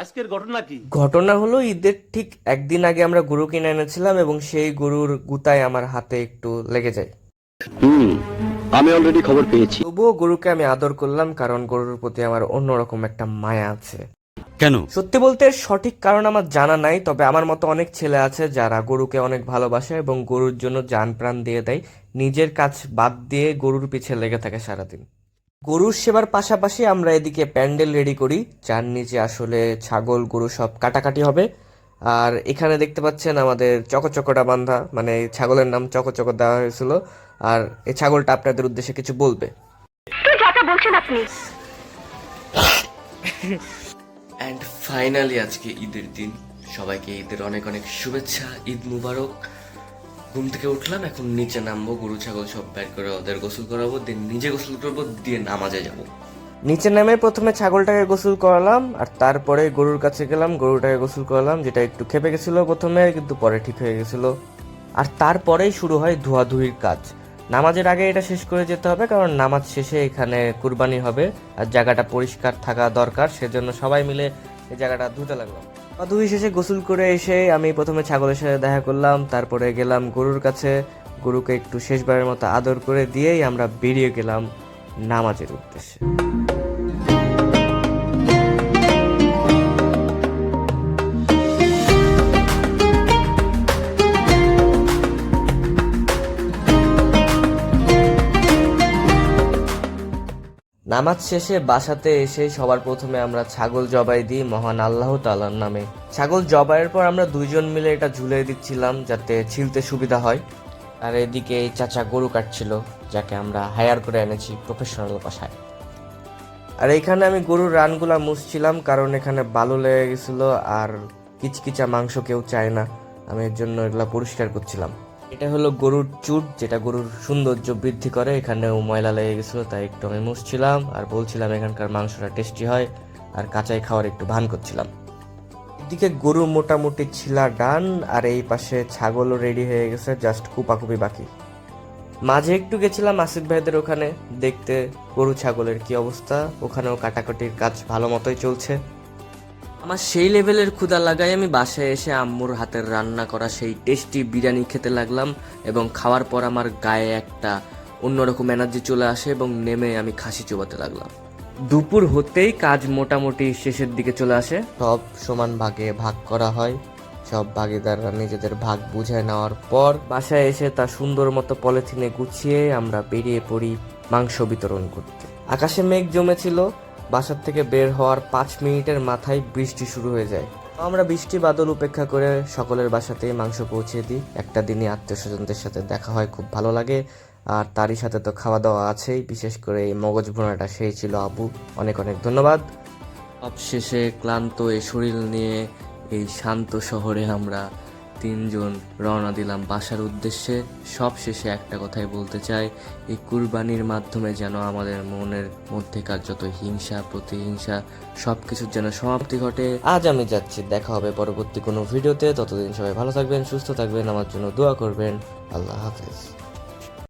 আজকের ঘটনা কি? ঘটনা হলো ঈদের ঠিক একদিন আগে আমরা গরু কিনে এনেছিলাম এবং সেই গরুর গুতায় আমার হাতে একটু লেগে যায়। হুম আমি অলরেডি খবর পেয়েছি। তবুও গরুকে আমি আদর করলাম কারণ গরুর প্রতি আমার অন্যরকম একটা মায়া আছে। কেন? সত্যি বলতে সঠিক কারণ আমার জানা নাই তবে আমার মতো অনেক ছেলে আছে যারা গরুকে অনেক ভালোবাসে এবং গরুর জন্য জান প্রাণ দিয়ে দেয় নিজের কাজ বাদ দিয়ে গরুর পিছে লেগে থাকে সারাদিন। গরুর সেবার পাশাপাশি আমরা এদিকে প্যান্ডেল রেডি করি যার নিচে আসলে ছাগল গরু সব কাটাকাটি হবে। আর এখানে দেখতে পাচ্ছেন আমাদের চকচকটা বান্ধা মানে ছাগলের নাম চকচক দেওয়া হয়েছিল। আর এই ছাগলটা আপনাদের উদ্দেশ্যে কিছু বলবে। অ্যান্ড ফাইনালি আজকে ঈদের দিন। সবাইকে ঈদের অনেক অনেক শুভেচ্ছা ঈদ মুবারক। ঘুম থেকে উঠলাম, এখন নিচে নামবো, গরু, ছাগল সব বের করে ওদের গোসল করাবো দিন নিজে গোসল করব, দিয়ে নামাজে যাব। নিচে নেমে প্রথমে ছাগলটাকে গোসল করালাম, আর তারপরে গরুর কাছে গেলাম, গরুটাকে গোসল করালাম, যেটা একটু খেপে গেছিল প্রথমে, কিন্তু পরে ঠিক হয়ে গেছিল। আর তারপরেই শুরু হয় ধোয়াধুয়ির কাজ। নামাজের আগে এটা শেষ করে যেতে হবে, কারণ নামাজ শেষে এখানে কুরবানি হবে, আর জায়গাটা পরিষ্কার থাকা দরকার, সেজন্য সবাই মিলে এই জায়গাটা ধুতে লাগলাম। ধুই শেষে গোসল করে এসে আমি প্রথমে ছাগলের সাথে দেখা করলাম, তারপরে গেলাম গরুর কাছে। গরুকে একটু শেষবারের মতো আদর করে দিয়েই আমরা বেরিয়ে গেলাম নামাজের উদ্দেশ্যে। নামাজ শেষে বাসাতে এসে সবার প্রথমে আমরা ছাগল জবাই দিই মহান আল্লাহ তাআলার নামে। ছাগল জবাইয়ের পর আমরা দুইজন মিলে এটা ঝুলে দিচ্ছিলাম যাতে ছিলতে সুবিধা হয়। আর এদিকে এই চাচা গরু কাটছিল, যাকে আমরা হায়ার করে এনেছি প্রফেশনাল বাসায়। আর এইখানে আমি গরুর রানগুলা মুছছিলাম, কারণ এখানে বালু লেগে গেছিল আর কিচকিচা মাংস কেউ চায় না। আমি এর জন্য এগুলা পরিষ্কার করছিলাম। এটা হলো গরুর চুট, যেটা গরুর সৌন্দর্য বৃদ্ধি করে। এখানেও ময়লা লেগে গেছিল, তাই একটু আমি মুছছিলাম আর বলছিলাম এখানকার মাংসটা টেস্টি হয় আর কাঁচাই খাওয়ার একটু ভান করছিলাম। এদিকে গরু মোটামুটি ছিলা ডান আর এই পাশে ছাগলও রেডি হয়ে গেছে, জাস্ট কুপাকুপি বাকি। মাঝে একটু গেছিলাম আসিফ ভাইদের ওখানে, দেখতে গরু ছাগলের কি অবস্থা, ওখানেও কাটাকাটির কাজ ভালো মতোই চলছে। আমার সেই লেভেলের ক্ষুধা লাগায় আমি বাসায় এসে আম্মুর হাতের রান্না করা সেই টেস্টি বিরিয়ানি খেতে লাগলাম এবং খাওয়ার পর আমার গায়ে একটা অন্যরকম এনার্জি চলে আসে এবং নেমে আমি খাসি চোবাতে লাগলাম। দুপুর হতেই কাজ মোটামুটি শেষের দিকে চলে আসে। সব সমান ভাগে ভাগ করা হয়। সব ভাগিদাররা নিজেদের ভাগ বুঝে নেওয়ার পর বাসায় এসে তা সুন্দর মতো পলিথিনে গুছিয়ে আমরা বেরিয়ে পড়ি মাংস বিতরণ করতে। আকাশে মেঘ জমেছিল বাসার থেকে বের হওয়ার পাঁচ মিনিটের মাথায় বৃষ্টি শুরু হয়ে যায়। আমরা বৃষ্টি বাদল উপেক্ষা করে সকলের বাসাতে মাংস পৌঁছে দিই। একটা দিনই আত্মীয় স্বজনদের সাথে দেখা হয়, খুব ভালো লাগে। আর তারই সাথে তো খাওয়া দাওয়া আছেই। বিশেষ করে এই মগজ ভুনাটা, সেই ছিল আবু। অনেক অনেক ধন্যবাদ। সবশেষে ক্লান্ত এই শরীর নিয়ে এই শান্ত শহরে আমরা তিনজন রওনা দিলাম। বাসার উদ্দেশ্যে সব শেষে একটা কথাই বলতে চাই, এই কুরবানির মাধ্যমে যেন আমাদের মনের মধ্যেকার যত হিংসা, প্রতিহিংসা সব কিছুর যেন সমাপ্তি ঘটে। আজ আমি যাচ্ছি, দেখা হবে পরবর্তী কোনো ভিডিওতে। ততদিন সবাই ভালো থাকবেন, সুস্থ থাকবেন, আমার জন্য দোয়া করবেন। আল্লাহ হাফেজ।